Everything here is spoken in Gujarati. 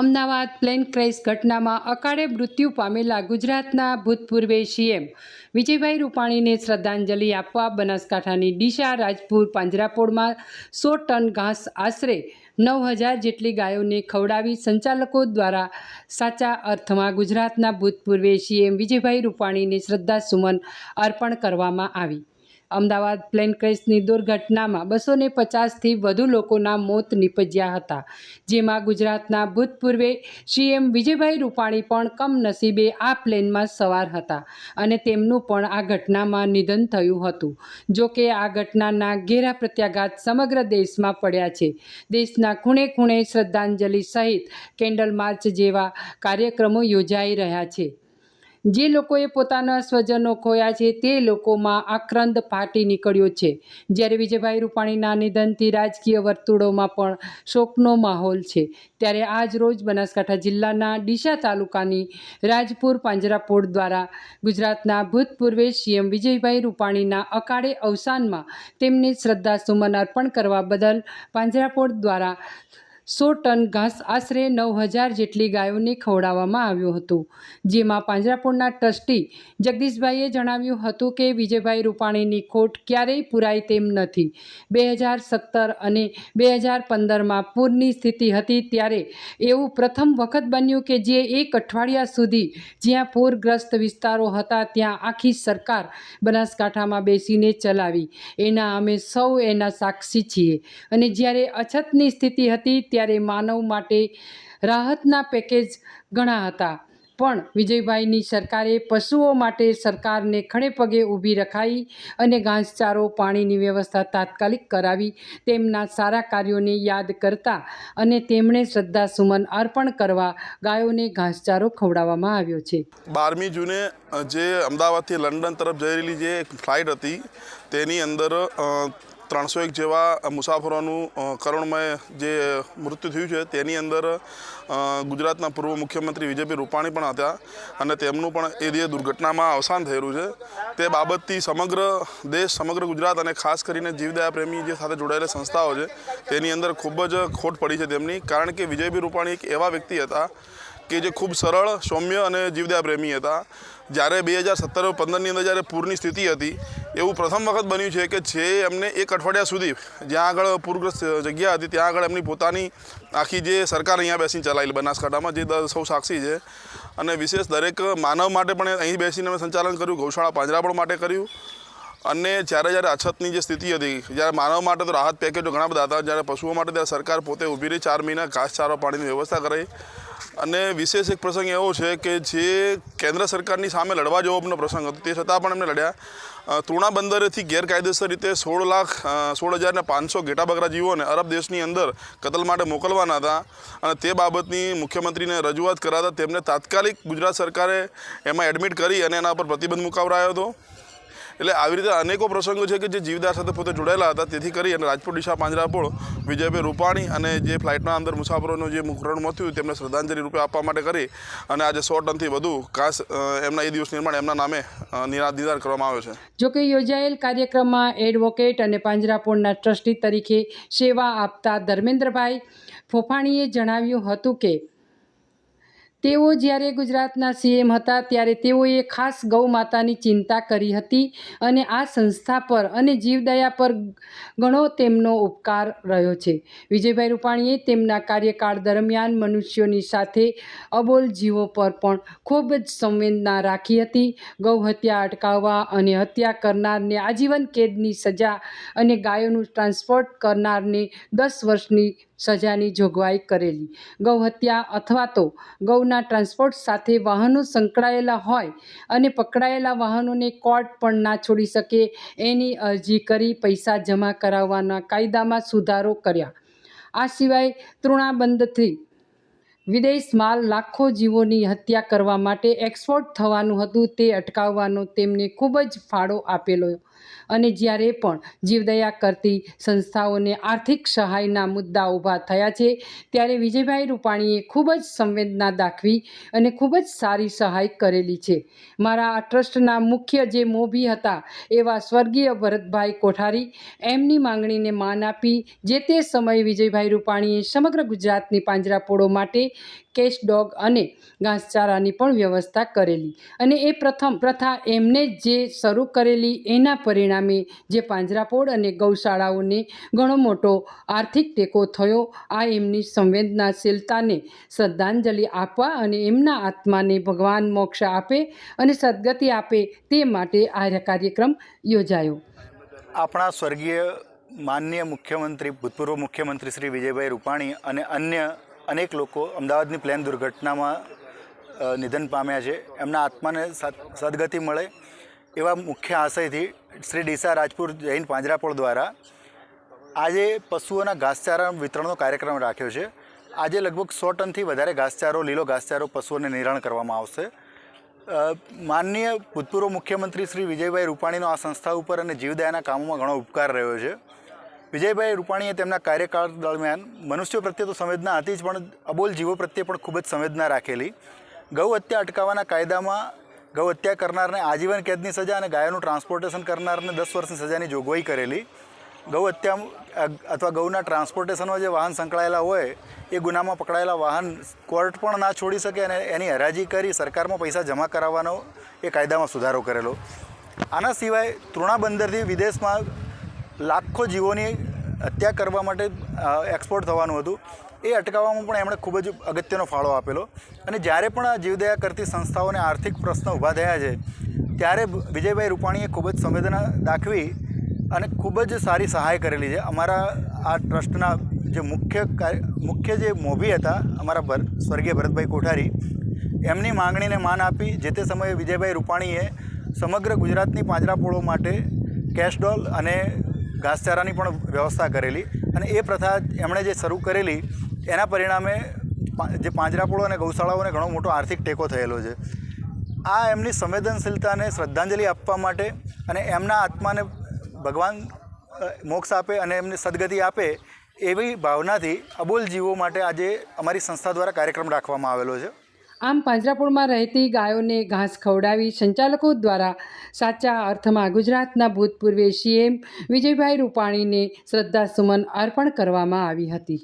અમદાવાદ પ્લેન ક્રેશ ઘટનામાં અકાળે મૃત્યુ પામેલા ગુજરાતના ભૂતપૂર્વ સીએમ વિજયભાઈ રૂપાણીને શ્રદ્ધાંજલિ આપવા બનાસકાંઠાની ડીશા રાજપુર પાંજરાપોળમાં સો ટન ઘાસ આશરે નવ હજાર જેટલી ગાયોને ખવડાવી સંચાલકો દ્વારા સાચા અર્થમાં ગુજરાતના ભૂતપૂર્વ સીએમ વિજયભાઈ રૂપાણીને શ્રદ્ધાસુમન અર્પણ કરવામાં આવી. અમદાવાદ પ્લેન ક્રેશની દુર્ઘટનામાં બસો ને પચાસથી વધુ લોકોના મોત નીપજ્યા હતા, જેમાં ગુજરાતના ભૂતપૂર્વે સીએમ વિજયભાઈ રૂપાણી પણ કમનસીબે આ પ્લેનમાં સવાર હતા અને તેમનું પણ આ ઘટનામાં નિધન થયું હતું. જો કે આ ઘટનાના ઘેરા પ્રત્યાઘાત સમગ્ર દેશમાં પડ્યા છે. દેશના ખૂણે ખૂણે શ્રદ્ધાંજલિ સહિત કેન્ડલ માર્ચ જેવા કાર્યક્રમો યોજાઈ રહ્યા છે. જે લોકોએ પોતાના સ્વજનો ખોયા છે, તે લોકોમાં આક્રંદ ફાટી નીકળ્યો છે. જ્યારે વિજયભાઈ રૂપાણીના નિધનથી રાજકીય વર્તુળોમાં પણ શોકનો માહોલ છે. ત્યારે આજ રોજ બનાસકાંઠા જિલ્લાના ડીસા તાલુકાની રાજપુર પાંજરાપોળ દ્વારા ગુજરાતના ભૂતપૂર્વે સીએમ વિજયભાઈ રૂપાણીના અકાળે અવસાનમાં તેમને શ્રદ્ધાસુમન અર્પણ કરવા બદલ પાંજરાપોળ દ્વારા સો ટન ઘાસ આશરે નવ હજાર જેટલી ગાયોને ખવડાવવામાં આવ્યું હતું, જેમાં પાંજરાપોળના ટ્રસ્ટી જગદીશભાઈએ જણાવ્યું હતું કે વિજયભાઈ રૂપાણીની ખોટ ક્યારેય પૂરાય તેમ નથી. બે હજાર સત્તર અને બે હજાર પંદરમાં પૂરની સ્થિતિ હતી ત્યારે એવું પ્રથમ વખત બન્યું કે જે એક અઠવાડિયા સુધી જ્યાં પૂરગ્રસ્ત વિસ્તારો હતા ત્યાં આખી સરકાર બનાસકાંઠામાં બેસીને ચલાવી. એના અમે સૌ એના સાક્ષી છીએ. અને જ્યારે અછતની સ્થિતિ હતી ત્યારે માનવ માટે રાહતના પેકેજ ઘણા હતા. પણ વિજયભાઈની સરકારે પશુઓ માટે સરકારને ખડે પગે ઊભી રખાઈ અને ઘાસચારો, પાણીની વ્યવસ્થા તાત્કાલિક કરાવી તેમના સારા કાર્યોને યાદ કરતા અને તેમણે શ્રદ્ધાસુમન અર્પણ કરવા ગાયોને ઘાસચારો ખવડાવવામાં આવ્યો છે. બારમી જૂને જે અમદાવાદથી લંડન તરફ જઈ રહેલી જે ફ્લાઇટ હતી, તેની અંદર ત્રણસો એક જેવા મુસાફરોનું કરુણમય જે મૃત્યુ થયું છે, તેની અંદર ગુજરાતના પૂર્વ મુખ્યમંત્રી વિજયભાઈ રૂપાણી પણ હતા અને તેમનું પણ એ જે દુર્ઘટનામાં અવસાન થયેલું છે, તે બાબતથી સમગ્ર દેશ, સમગ્ર ગુજરાત અને ખાસ કરીને જીવદયા પ્રેમી જે સાથે જોડાયેલી સંસ્થાઓ છે, તેની અંદર ખૂબ જ ખોટ પડી છે તેમની. કારણ કે વિજયભાઈ રૂપાણી એક એવા વ્યક્તિ હતા કે જે ખૂબ સરળ, સૌમ્ય અને જીવદયા પ્રેમી હતા. જ્યારે બે હજાર સત્તર પંદરની અંદર જ્યારે પૂરની સ્થિતિ હતી એવું પ્રથમ વખત બન્યું છે કે છે એમને એક અઠવાડિયા સુધી જ્યાં આગળ પૂરગ્રસ્ત જગ્યા હતી, ત્યાં આગળ એમની પોતાની આખી જે સરકાર અહીંયા બેસીને ચલાવેલી બનાસકાંઠામાં જે સૌ સાક્ષી છે. અને વિશેષ દરેક માનવ માટે પણ અહીં બેસીને અમે સંચાલન કર્યું, ગૌશાળા પાંજરાપણ માટે કર્યું. અને જ્યારે જ્યારે અછતની જે સ્થિતિ હતી, જ્યારે માનવ માટે તો રાહત પેકેજો ઘણા બધા હતા, જ્યારે પશુઓ માટે ત્યારે સરકાર પોતે ઊભી રહી, ચાર મહિના ઘાસચારો પાણીની વ્યવસ્થા કરાઈ. અને વિશેષ એક પ્રસંગ એવો છે કે જે કેન્દ્ર સરકારની સામે લડવા જેવો પ્રસંગ હતો. તે છતાં પણ એમને લડ્યા. તૃણા બંદરેથી ગેરકાયદેસર રીતે સોળ લાખ સોળ હજારને પાંચસો ઘેટા બકરા જીવોને અરબ દેશની અંદર કતલ માટે મોકલવાના હતા અને તે બાબતની મુખ્યમંત્રીને રજૂઆત કરાતા તેમને તાત્કાલિક ગુજરાત સરકારે એમાં એડમિટ કરી અને એના પર પ્રતિબંધ મુકાવરાયો હતો. એટલે આવી રીતે અનેકો પ્રસંગો છે કે જે જીવદાર સાથે પોતે જોડાયેલા હતા. તેથી કરી અને રાજપુર ડીસા પાંજરાપોળ વિજયભાઈ રૂપાણી અને જે ફ્લાઇટના અંદર મુસાફરોનું જે મુકરણ થયું તેમને શ્રદ્ધાંજલિ રૂપે આપવા માટે કરી અને આજે સો ટનથી વધુ કાસ એમના એ દિવસ નિર્માણ એમના નામે અ, કરવામાં આવ્યો છે. જોકે યોજાયેલ કાર્યક્રમમાં એડવોકેટ અને પાંજરાપોળના ટ્રસ્ટી તરીકે સેવા આપતા ધર્મેન્દ્રભાઈ ફોફાણીએ જણાવ્યું હતું કે તેઓ જ્યારે ગુજરાતના સીએમ હતા ત્યારે તેઓએ ખાસ ગૌ માતાની ચિંતા કરી હતી અને આ સંસ્થા પર અને જીવદયા પર ઘણો તેમનો ઉપકાર રહ્યો છે. વિજયભાઈ રૂપાણીએ તેમના કાર્યકાળ દરમિયાન મનુષ્યોની સાથે અબોલ જીવો પર પણ ખૂબ જ સંવેદના રાખી હતી. ગૌ હત્યા અટકાવવા અને હત્યા કરનારને આજીવન કેદની સજા અને ગાયોનું ટ્રાન્સપોર્ટ કરનારને દસ વર્ષની સજાની જોગવાઈ કરેલી. ગૌહત્યા અથવા તો ગૌના ટ્રાન્સપોર્ટ સાથે વાહનો સંકળાયેલા હોય અને પકડાયેલા વાહનોને કોર્ટ પણ ના છોડી શકે એની અરજી કરી પૈસા જમા કરાવવાના કાયદામાં સુધારો કર્યા. આ સિવાય તૃણાબંધથી વિદેશ માલ લાખો જીવોની હત્યા કરવા માટે એક્સપોર્ટ થવાનું હતું તે અટકાવવાનો તેમને ખૂબ જ ફાળો આપેલો અને જ્યારે પણ જીવદયા કરતી સંસ્થાઓને આર્થિક સહાયના મુદ્દા ઊભા થયા છે, ત્યારે વિજયભાઈ રૂપાણીએ ખૂબ જ સંવેદના દાખવી અને ખૂબ જ સારી સહાય કરેલી છે. મારા આ ટ્રસ્ટના મુખ્ય જે મોભી હતા એવા સ્વર્ગીય ભરતભાઈ કોઠારી એમની માંગણીને માન આપી, જે તે સમયે વિજયભાઈ રૂપાણીએ સમગ્ર ગુજરાતની પાંજરાપોળો માટે કેશ ડોગ અને ઘાસચારાની પણ વ્યવસ્થા કરેલી. અને એ પ્રથમ પ્રથા એમને જે શરૂ કરેલી, એના પરિણામે જે પાંજરાપોળ અને ગૌશાળાઓને ઘણો મોટો આર્થિક ટેકો થયો, આ એમની સંવેદનાશીલતાને શ્રદ્ધાંજલિ આપવા અને એમના આત્માને ભગવાન મોક્ષ આપે અને સદગતિ આપે તે માટે આ કાર્યક્રમ યોજાયો. આપણા સ્વર્ગીય માનનીય મુખ્યમંત્રી, ભૂતપૂર્વ મુખ્યમંત્રી શ્રી વિજયભાઈ રૂપાણી અને અન્ય અનેક લોકો અમદાવાદની પ્લેન દુર્ઘટનામાં નિધન પામ્યા છે. એમના આત્માને સદ- સદગતિ મળે એવા મુખ્ય આશયથી શ્રી ડીસા રાજપુર જૈન પાંજરાપોળ દ્વારા આજે પશુઓના ઘાસચારા વિતરણનો કાર્યક્રમ રાખ્યો છે. આજે લગભગ સો ટનથી વધારે ઘાસચારો, લીલો ઘાસચારો પશુઓને નિરણ કરવામાં આવશે. માનનીય ભૂતપૂર્વ મુખ્યમંત્રી શ્રી વિજયભાઈ રૂપાણીનો આ સંસ્થા ઉપર અને જીવદયાના કામોમાં ઘણો ઉપકાર રહ્યો છે. વિજયભાઈ રૂપાણીએ તેમના કાર્યકાળ દરમિયાન મનુષ્યો પ્રત્યે તો સંવેદના હતી જ, પણ અબોલ જીવો પ્રત્યે પણ ખૂબ જ સંવેદના રાખેલી. ગૌ હત્યા અટકાવવાના કાયદામાં ગૌ હત્યા કરનારને આજીવન કેદની સજા અને ગાયોનું ટ્રાન્સપોર્ટેશન કરનારને દસ વર્ષની સજાની જોગવાઈ કરેલી. ગૌ હત્યા, અથવા ગૌના ટ્રાન્સપોર્ટેશનમાં જે વાહન સંકળાયેલા હોય, એ ગુનામાં પકડાયેલા વાહન કોર્ટ પણ ના છોડી શકે અને એની હરાજી કરી સરકારમાં પૈસા જમા કરાવવાનો એ કાયદામાં સુધારો કરેલો. આના સિવાય તૃણા બંદરથી વિદેશમાં લાખો જીવોની હત્યા કરવા માટે એક્સપોર્ટ થવાનું હતું. એ અટકાવવામાં પણ એમણે ખૂબ જ અગત્યનો ફાળો આપેલો. અને જ્યારે પણ આ જીવદયા કરતી સંસ્થાઓને આર્થિક પ્રશ્નો ઊભા થયા છે, ત્યારે વિજયભાઈ રૂપાણીએ ખૂબ જ સંવેદના દાખવી અને ખૂબ જ સારી સહાય કરેલી છે. અમારા આ ટ્રસ્ટના જે મુખ્ય મુખ્ય જે મોભી હતા, અમારા ભર, સ્વર્ગીય ભરતભાઈ કોઠારી, એમની માંગણીને માન આપી જે તે સમયે વિજયભાઈ રૂપાણીએ સમગ્ર ગુજરાતની પાંજરાપોળો માટે કેશડોલ અને ઘાસચારાની પણ વ્યવસ્થા કરેલી અને એ પ્રથા એમણે જે શરૂ કરેલી, એના પરિણામે જે પાંજરાપોળો અને ગૌશાળાઓને ઘણો મોટો આર્થિક ટેકો થયેલો છે. આ એમની સંવેદનશીલતાને શ્રદ્ધાંજલિ આપવા માટે અને એમના આત્માને ભગવાન મોક્ષ આપે અને એમને સદગતિ આપે એવી ભાવનાથી અબોલ જીવો માટે આજે અમારી સંસ્થા દ્વારા કાર્યક્રમ રાખવામાં આવેલો છે. આમ પાંજરાપોળમાં રહેતી ગાયોને ઘાસ ખવડાવી સંચાલકો દ્વારા સાચા અર્થમાં ગુજરાતના ભૂતપૂર્વ સીએમ વિજયભાઈ રૂપાણીને શ્રદ્ધાસુમન અર્પણ કરવામાં આવી હતી.